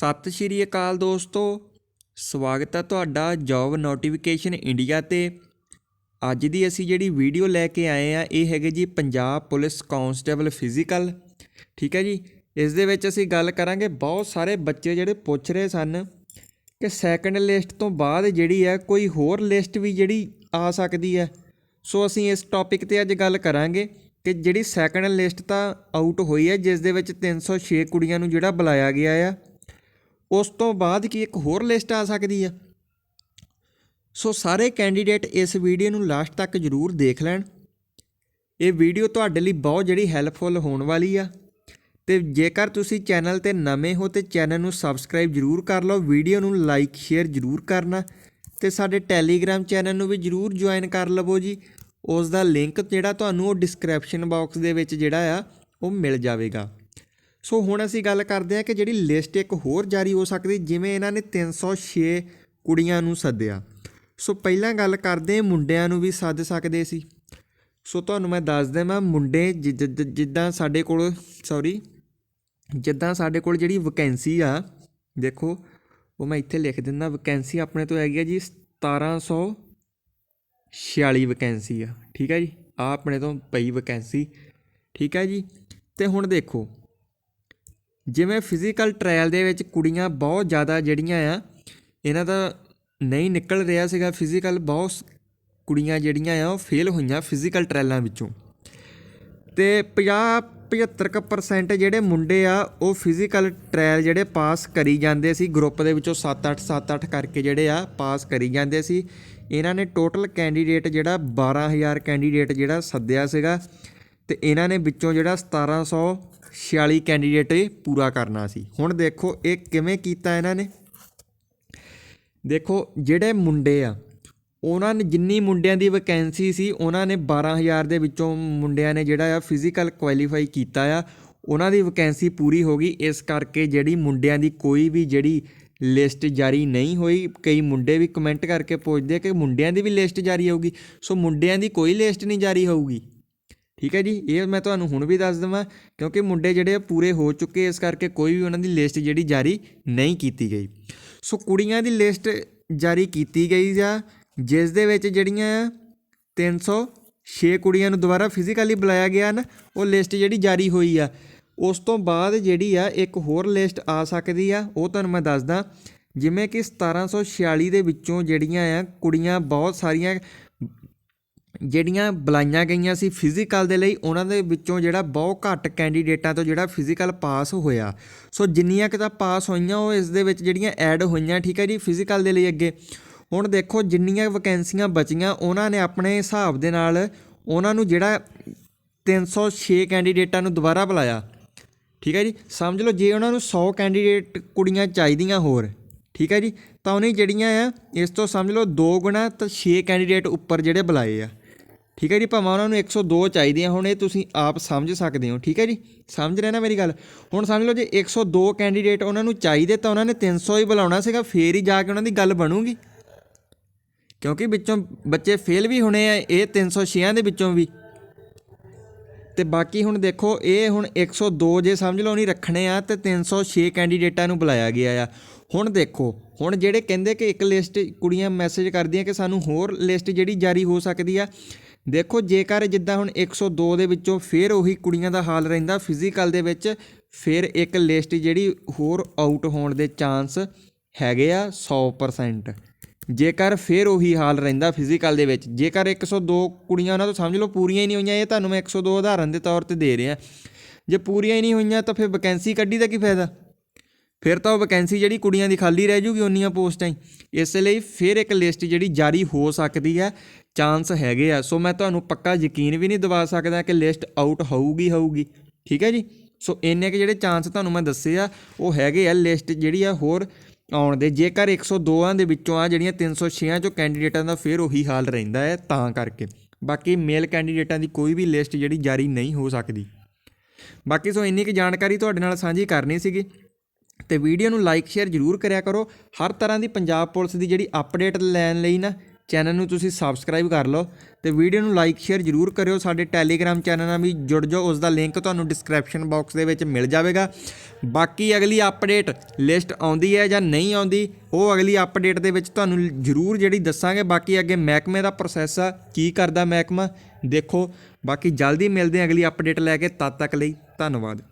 ਸਤਿ ਸ਼੍ਰੀ ਅਕਾਲ ਦੋਸਤੋ। ਸਵਾਗਤ ਹੈ ਤੁਹਾਡਾ ਜੌਬ ਨੋਟੀਫਿਕੇਸ਼ਨ ਇੰਡੀਆ ਤੇ। ਅੱਜ ਦੀ ਅਸੀਂ ਜਿਹੜੀ ਵੀਡੀਓ ਲੈ ਕੇ ਆਏ ਆ ਇਹ ਹੈਗੇ ਜੀ ਪੰਜਾਬ ਪੁਲਿਸ ਕਾਂਸਟੇਬਲ ਫਿਜ਼ੀਕਲ। ਠੀਕ ਹੈ ਜੀ? ਇਸ ਦੇ ਵਿੱਚ ਅਸੀਂ ਗੱਲ ਕਰਾਂਗੇ, ਬਹੁਤ ਸਾਰੇ ਬੱਚੇ ਜਿਹੜੇ ਪੁੱਛ ਰਹੇ ਸਨ ਕਿ ਸੈਕੰਡ ਲਿਸਟ ਤੋਂ ਬਾਅਦ ਜਿਹੜੀ ਹੈ, ਕੋਈ ਹੋਰ ਲਿਸਟ ਵੀ ਜਿਹੜੀ ਆ ਸਕਦੀ ਹੈ। ਸੋ ਅਸੀਂ ਇਸ ਟੌਪਿਕ ਤੇ ਅੱਜ ਗੱਲ ਕਰਾਂਗੇ ਕਿ ਜਿਹੜੀ ਸੈਕੰਡ ਲਿਸਟ ਤਾਂ ਆਊਟ ਹੋਈ ਹੈ, ਜਿਸ ਦੇ ਵਿੱਚ 306 ਕੁੜੀਆਂ ਨੂੰ ਜਿਹੜਾ ਬੁਲਾਇਆ ਗਿਆ ਆ। ਉਸ ਤੋਂ ਬਾਅਦ ਕੀ ਇੱਕ ਹੋਰ ਲਿਸਟ ਆ ਸਕਦੀ ਆ? ਸੋ ਸਾਰੇ ਕੈਂਡੀਡੇਟ ਇਸ ਵੀਡੀਓ ਨੂੰ ਲਾਸਟ ਤੱਕ ਜ਼ਰੂਰ ਦੇਖ ਲੈਣ। ਇਹ ਵੀਡੀਓ ਤੁਹਾਡੇ ਲਈ ਬਹੁਤ ਜਿਹੜੀ ਹੈਲਪਫੁਲ ਹੋਣ ਵਾਲੀ ਆ। ਤੇ ਜੇਕਰ ਤੁਸੀਂ ਚੈਨਲ ਤੇ ਨਵੇਂ ਹੋ ਤੇ ਚੈਨਲ ਨੂੰ ਸਬਸਕ੍ਰਾਈਬ ਜ਼ਰੂਰ ਕਰ ਲਓ, ਵੀਡੀਓ ਨੂੰ ਲਾਈਕ, ਸ਼ੇਅਰ ਜ਼ਰੂਰ ਕਰਨਾ। ਤੇ ਸਾਡੇ ਟੈਲੀਗ੍ਰਾਮ ਚੈਨਲ ਨੂੰ ਵੀ ਜ਼ਰੂਰ ਜੁਆਇਨ ਕਰ ਲਵੋ ਜੀ। ਉਸ ਦਾ ਲਿੰਕ ਜਿਹੜਾ ਤੁਹਾਨੂੰ ਉਹ ਡਿਸਕ੍ਰਿਪਸ਼ਨ ਬਾਕਸ ਦੇ ਵਿੱਚ ਜਿਹੜਾ ਆ, ਉਹ ਮਿਲ ਜਾਵੇਗਾ। ਸੋ ਹੁਣ ਅਸੀਂ ਗੱਲ ਕਰਦੇ ਹਾਂ ਕਿ ਜਿਹੜੀ ਲਿਸਟ ਇੱਕ ਹੋਰ ਜਾਰੀ ਹੋ ਸਕਦੀ, ਜਿਵੇਂ ਇਹਨਾਂ ਨੇ 306 ਕੁੜੀਆਂ ਨੂੰ ਸੱਦਿਆ। ਸੋ ਪਹਿਲਾਂ ਗੱਲ ਕਰਦੇ ਮੁੰਡਿਆਂ ਨੂੰ ਵੀ ਸੱਦ ਸਕਦੇ ਸੀ। ਸੋ ਤੁਹਾਨੂੰ ਮੈਂ ਦੱਸ ਦੇਵਾਂ, ਮੁੰਡੇ ਜਿੱਦਾਂ ਸਾਡੇ ਕੋਲ ਸੌਰੀ ਜਿੱਦਾਂ ਸਾਡੇ ਕੋਲ ਜਿਹੜੀ ਵੈਕੈਂਸੀ ਆ, ਦੇਖੋ, ਉਹ ਮੈਂ ਇੱਥੇ ਲਿਖ ਦਿੰਦਾ ਵੈਕੈਂਸੀ ਆਪਣੇ ਤੋਂ ਹੈਗੀ ਆ ਜੀ 1746 ਵੈਕੈਂਸੀ ਆ, ਠੀਕ ਹੈ ਜੀ? ਆ ਆਪਣੇ ਤੋਂ ਪਈ ਵੈਕੈਂਸੀ ਠੀਕ ਹੈ ਜੀ? ਤੇ ਹੁਣ ਦੇਖੋ ਜਿਵੇਂ ਫਿਜ਼ੀਕਲ ਟ੍ਰਾਇਲ ਦੇ ਵਿੱਚ ਕੁੜੀਆਂ ਬਹੁਤ ਜ਼ਿਆਦਾ ਜਿਹੜੀਆਂ ਆ, ਇਹਨਾਂ ਦਾ ਨਹੀਂ ਨਿਕਲ ਰਿਹਾ ਸੀਗਾ ਫਿਜ਼ੀਕਲ ਬਹੁਤ ਕੁੜੀਆਂ ਜਿਹੜੀਆਂ ਆ, ਉਹ ਫੇਲ ਹੋਈਆਂ ਫਿਜ਼ੀਕਲ ਟ੍ਰਾਇਲਾਂ ਵਿੱਚੋਂ। ਤੇ 50 75% ਜਿਹੜੇ ਮੁੰਡੇ ਆ, ਉਹ ਫਿਜ਼ੀਕਲ ਟ੍ਰਾਇਲ ਜਿਹੜੇ ਪਾਸ ਕਰੀ ਜਾਂਦੇ ਸੀ ਗਰੁੱਪ ਦੇ ਵਿੱਚੋਂ 7-8 7-8 ਕਰਕੇ ਜਿਹੜੇ ਆ ਪਾਸ ਕਰੀ ਜਾਂਦੇ ਸੀ। ਇਹਨਾਂ ਨੇ ਟੋਟਲ ਕੈਂਡੀਡੇਟ ਜਿਹੜਾ 12000 ਕੈਂਡੀਡੇਟ ਜਿਹੜਾ ਸੱਦਿਆ ਸੀਗਾ, ਤੇ ਇਹਨਾਂ ਨੇ ਵਿੱਚੋਂ ਜਿਹੜਾ 1746 ਕੈਂਡੀਡੇਟ ਇਹ ਪੂਰਾ ਕਰਨਾ ਸੀ। ਹੁਣ ਦੇਖੋ ਇਹ ਕਿਵੇਂ ਕੀਤਾ ਇਹਨਾਂ ਨੇ। ਦੇਖੋ ਜਿਹੜੇ ਮੁੰਡੇ ਆ, ਉਹਨਾਂ ਨੇ ਜਿੰਨੀ ਮੁੰਡਿਆਂ ਦੀ ਵੈਕੈਂਸੀ ਸੀ, ਉਹਨਾਂ ਨੇ 12000 ਦੇ ਵਿੱਚੋਂ ਮੁੰਡਿਆਂ ਨੇ ਜਿਹੜਾ ਆ ਫਿਜ਼ੀਕਲ ਕੁਆਲੀਫਾਈ ਕੀਤਾ ਆ, ਉਹਨਾਂ ਦੀ ਵੈਕੈਂਸੀ ਪੂਰੀ ਹੋ ਗਈ। ਇਸ ਕਰਕੇ ਜਿਹੜੀ ਮੁੰਡਿਆਂ ਦੀ ਕੋਈ ਵੀ ਜਿਹੜੀ ਲਿਸਟ ਜਾਰੀ ਨਹੀਂ ਹੋਈ, ਕਈ ਮੁੰਡੇ ਵੀ ਕਮੈਂਟ ਕਰਕੇ ਪੁੱਛਦੇ ਕਿ ਮੁੰਡਿਆਂ ਦੀ ਵੀ ਲਿਸਟ ਜਾਰੀ ਹੋਊਗੀ। ਸੋ ਮੁੰਡਿਆਂ ਦੀ ਕੋਈ ਲਿਸਟ ਨਹੀਂ ਜਾਰੀ ਹੋਊਗੀ। ਠੀਕ ਹੈ ਜੀ, ਇਹ ਮੈਂ ਤੁਹਾਨੂੰ ਹੁਣ ਵੀ ਦੱਸ ਦਵਾਂ, ਕਿਉਂਕਿ ਮੁੰਡੇ ਜਿਹੜੇ ਆ ਪੂਰੇ ਹੋ ਚੁੱਕੇ ਇਸ ਕਰਕੇ ਕੋਈ ਵੀ ਉਹਨਾਂ ਦੀ ਲਿਸਟ ਜਿਹੜੀ ਜਾਰੀ ਨਹੀਂ ਕੀਤੀ ਗਈ। ਸੋ ਕੁੜੀਆਂ ਦੀ ਲਿਸਟ ਜਾਰੀ ਕੀਤੀ ਗਈ ਆ, ਜਿਸ ਦੇ ਵਿੱਚ ਜਿਹੜੀਆਂ ਆ 306 ਕੁੜੀਆਂ ਨੂੰ ਦੁਬਾਰਾ ਫਿਜ਼ੀਕਲੀ ਬੁਲਾਇਆ ਗਿਆ ਨਾ ਉਹ ਲਿਸਟ ਜਿਹੜੀ ਜਾਰੀ ਹੋਈ ਆ। ਉਸ ਤੋਂ ਬਾਅਦ ਜਿਹੜੀ ਆ, ਇੱਕ ਹੋਰ ਲਿਸਟ ਆ ਸਕਦੀ ਆ, ਉਹ ਤੁਹਾਨੂੰ ਮੈਂ ਦੱਸਦਾ, ਜਿਵੇਂ ਕਿ 1746 ਦੇ ਵਿੱਚੋਂ ਜਿਹੜੀਆਂ ਆ, ਕੁੜੀਆਂ ਬਹੁਤ ਸਾਰੀਆਂ ਜਿਹੜੀਆਂ ਬੁਲਾਈਆਂ ਗਈਆਂ ਸੀ ਫਿਜ਼ੀਕਲ ਦੇ ਲਈ, ਉਹਨਾਂ ਦੇ ਵਿੱਚੋਂ ਜਿਹੜਾ ਬਹੁਤ ਘੱਟ ਕੈਂਡੀਡੇਟਾਂ ਤੋਂ ਜਿਹੜਾ ਫਿਜ਼ੀਕਲ ਪਾਸ ਹੋਇਆ। ਸੋ ਜਿੰਨੀਆਂ ਕਿ ਤਾਂ ਪਾਸ ਹੋਈਆਂ, ਉਹ ਇਸ ਦੇ ਵਿੱਚ ਜਿਹੜੀਆਂ ਐਡ ਹੋਈਆਂ, ਠੀਕ ਹੈ ਜੀ ਫਿਜ਼ੀਕਲ ਦੇ ਲਈ ਅੱਗੇ। ਹੁਣ ਦੇਖੋ, ਜਿੰਨੀਆਂ ਵੈਕੈਂਸੀਆਂ ਬਚੀਆਂ, ਉਹਨਾਂ ਨੇ ਆਪਣੇ ਹਿਸਾਬ ਦੇ ਨਾਲ ਉਹਨਾਂ ਨੂੰ ਜਿਹੜਾ 306 ਕੈਂਡੀਡੇਟਾਂ ਨੂੰ ਦੁਬਾਰਾ ਬੁਲਾਇਆ। ਠੀਕ ਹੈ ਜੀ, ਸਮਝ ਲਓ, ਜੇ ਉਹਨਾਂ ਨੂੰ 100 ਕੈਂਡੀਡੇਟ ਕੁੜੀਆਂ ਚਾਹੀਦੀਆਂ ਹੋਰ, ਠੀਕ ਹੈ ਜੀ, ਤਾਂ ਉਹਨੇ ਜਿਹੜੀਆਂ ਆ, ਇਸ ਤੋਂ ਸਮਝ ਲਓ 2 ਗੁਣਾ ਤਾਂ 6 ਕੈਂਡੀਡੇਟ ਉੱਪਰ ਜਿਹੜੇ ਬੁਲਾਏ ਆ। ਠੀਕ ਹੈ ਜੀ, ਭਾਵੇਂ ਉਹਨਾਂ ਨੂੰ 102 ਚਾਹੀਦੀਆਂ ਹੁਣ, ਇਹ ਤੁਸੀਂ ਆਪ ਸਮਝ ਸਕਦੇ ਹੋ, ਠੀਕ ਹੈ ਜੀ? ਸਮਝ ਰਹੇ ਨਾ ਮੇਰੀ ਗੱਲ? ਹੁਣ ਸਮਝ ਲਓ ਜੇ 102 ਕੈਂਡੀਡੇਟ ਉਹਨਾਂ ਨੂੰ ਚਾਹੀਦੇ ਤਾਂ ਉਹਨਾਂ ਨੇ 300 ਹੀ ਬੁਲਾਉਣਾ ਸੀਗਾ, ਫੇਰ ਹੀ ਜਾ ਕੇ ਉਹਨਾਂ ਦੀ ਗੱਲ ਬਣੂਗੀ। ਕਿਉਂਕਿ ਵਿੱਚੋਂ ਬੱਚੇ ਫੇਲ ਵੀ ਹੋਣੇ ਆ, ਇਹ 306 ਦੇ ਵਿੱਚੋਂ ਵੀ। ਤੇ ਬਾਕੀ ਹੁਣ ਦੇਖੋ, ਇਹ ਹੁਣ 102 ਜੇ ਸਮਝ ਲਓ ਨਹੀਂ ਰੱਖਣੇ ਆ, ਤੇ 306 ਕੈਂਡੀਡੇਟਾਂ ਨੂੰ ਬੁਲਾਇਆ ਗਿਆ ਆ। ਹੁਣ ਦੇਖੋ, ਹੁਣ ਜਿਹੜੇ ਕਹਿੰਦੇ ਕਿ ਇੱਕ ਲਿਸਟ ਕੁੜੀਆਂ ਮੈਸੇਜ ਕਰਦੀਆਂ ਕਿ ਸਾਨੂੰ ਹੋਰ ਲਿਸਟ ਜਿਹੜੀ ਜਾਰੀ ਹੋ ਸਕਦੀ ਆ ਦੇਖੋ, ਜੇਕਰ ਜਿੱਦਾਂ ਹੁਣ 102 ਦੇ ਵਿੱਚੋਂ ਫੇਰ ਉਹੀ ਕੁੜੀਆਂ ਦਾ ਹਾਲ ਰਹਿੰਦਾ ਫਿਜ਼ੀਕਲ ਦੇ ਵਿੱਚ, ਫਿਰ ਇੱਕ ਲਿਸਟ ਜਿਹੜੀ ਹੋਰ ਆਊਟ ਹੋਣ ਦੇ ਚਾਂਸ ਹੈਗੇ ਆ 100% ਜੇਕਰ ਫਿਰ ਉਹੀ ਹਾਲ ਰਹਿੰਦਾ ਫਿਜ਼ੀਕਲ ਦੇ ਵਿੱਚ, ਜੇਕਰ 102 ਕੁੜੀਆਂ, ਉਹਨਾਂ ਤੋਂ ਸਮਝ ਲਓ ਪੂਰੀਆਂ ਹੀ ਨਹੀਂ ਹੋਈਆਂ, ਇਹ ਤੁਹਾਨੂੰ ਮੈਂ 102 ਉਦਾਹਰਨ ਦੇ ਤੌਰ ਤੇ ਦੇ ਰਿਹਾ। ਜੇ ਪੂਰੀਆਂ ਹੀ ਨਹੀਂ ਹੋਈਆਂ ਤਾਂ ਫਿਰ ਵੈਕੈਂਸੀ ਕੱਢੀ ਦਾ ਕੀ ਫਾਇਦਾ? ਫਿਰ ਤਾਂ ਉਹ ਵੈਕੈਂਸੀ ਜਿਹੜੀ ਕੁੜੀਆਂ ਦੀ ਖਾਲੀ ਰਹਿ ਜੂਗੀ ਉਨੀਆਂ ਪੋਸਟਾਂ ਹੀ। ਇਸ ਲਈ ਫਿਰ ਇੱਕ ਲਿਸਟ ਜਿਹੜੀ ਜਾਰੀ ਹੋ ਸਕਦੀ ਹੈ ਚਾਂਸ ਹੈਗੇ ਆ। ਸੋ ਮੈਂ ਤੁਹਾਨੂੰ ਪੱਕਾ ਯਕੀਨ ਵੀ ਨਹੀਂ ਦਿਵਾ ਸਕਦਾ ਕਿ ਲਿਸਟ ਆਊਟ ਹੋਊਗੀ ਹੋਊਗੀ। ਠੀਕ ਹੈ ਜੀ? ਸੋ ਇੰਨੇ ਕਿ ਜਿਹੜੇ ਚਾਂਸ ਤੁਹਾਨੂੰ ਮੈਂ ਦੱਸੇ ਆ, ਉਹ ਹੈਗੇ ਆ ਲਿਸਟ ਜਿਹੜੀ ਆ ਹੋਰ ਆਉਣ ਦੇ। ਜੇਕਰ 102ਾਂ ਦੇ ਵਿੱਚੋਂ ਆ ਜਿਹੜੀਆਂ 306 ਚੋਂ ਕੈਂਡੀਡੇਟਾਂ ਦਾ ਫਿਰ ਉਹੀ ਹਾਲ ਰਹਿੰਦਾ ਹੈ, ਤਾਂ ਕਰਕੇ। ਬਾਕੀ ਮੇਲ ਕੈਂਡੀਡੇਟਾਂ ਦੀ ਕੋਈ ਵੀ ਲਿਸਟ ਜਿਹੜੀ ਜਾਰੀ ਨਹੀਂ ਹੋ ਸਕਦੀ। ਬਾਕੀ ਸੋ ਇੰਨੀ ਕੁ ਜਾਣਕਾਰੀ ਤੁਹਾਡੇ ਨਾਲ ਸਾਂਝੀ ਕਰਨੀ ਸੀਗੀ। ਤੇ ਵੀਡੀਓ ਨੂੰ ਲਾਈਕ ਸ਼ੇਅਰ ਜ਼ਰੂਰ ਕਰਿਆ ਕਰੋ। ਹਰ ਤਰ੍ਹਾਂ ਦੀ ਪੰਜਾਬ ਪੁਲਿਸ ਦੀ ਜਿਹੜੀ ਅਪਡੇਟ ਲੈਣ ਲਈ ਨਾ ਚੈਨਲ ਨੂੰ ਤੁਸੀਂ ਸਬਸਕ੍ਰਾਈਬ ਕਰ ਲਓ ਤੇ ਵੀਡੀਓ ਨੂੰ ਲਾਈਕ ਸ਼ੇਅਰ ਜਰੂਰ ਕਰਿਓ। ਸਾਡੇ ਟੈਲੀਗ੍ਰਾਮ ਚੈਨਲ ਨਾਲ ਵੀ ਜੁੜ ਜਾਓ। ਉਸ ਦਾ ਲਿੰਕ ਤੁਹਾਨੂੰ ਡਿਸਕ੍ਰਿਪਸ਼ਨ ਬਾਕਸ ਦੇ ਵਿੱਚ ਮਿਲ ਜਾਵੇਗਾ। ਬਾਕੀ ਅਗਲੀ ਅਪਡੇਟ ਲਿਸਟ ਆਉਂਦੀ ਹੈ ਜਾਂ ਨਹੀਂ ਆਉਂਦੀ, ਉਹ ਅਗਲੀ ਅਪਡੇਟ ਦੇ ਵਿੱਚ ਤੁਹਾਨੂੰ ਜਰੂਰ ਜਿਹੜੀ ਦੱਸਾਂਗੇ। ਬਾਕੀ ਅੱਗੇ ਮਹਿਕਮੇ ਦਾ ਪ੍ਰੋਸੈਸ ਆ, ਕੀ ਕਰਦਾ ਮਹਿਕਮਾ, ਦੇਖੋ। ਬਾਕੀ ਜਲਦੀ ਮਿਲਦੇ ਹਾਂ ਅਗਲੀ ਅਪਡੇਟ ਲੈ ਕੇ। ਤਦ ਤੱਕ ਲਈ ਧੰਨਵਾਦ।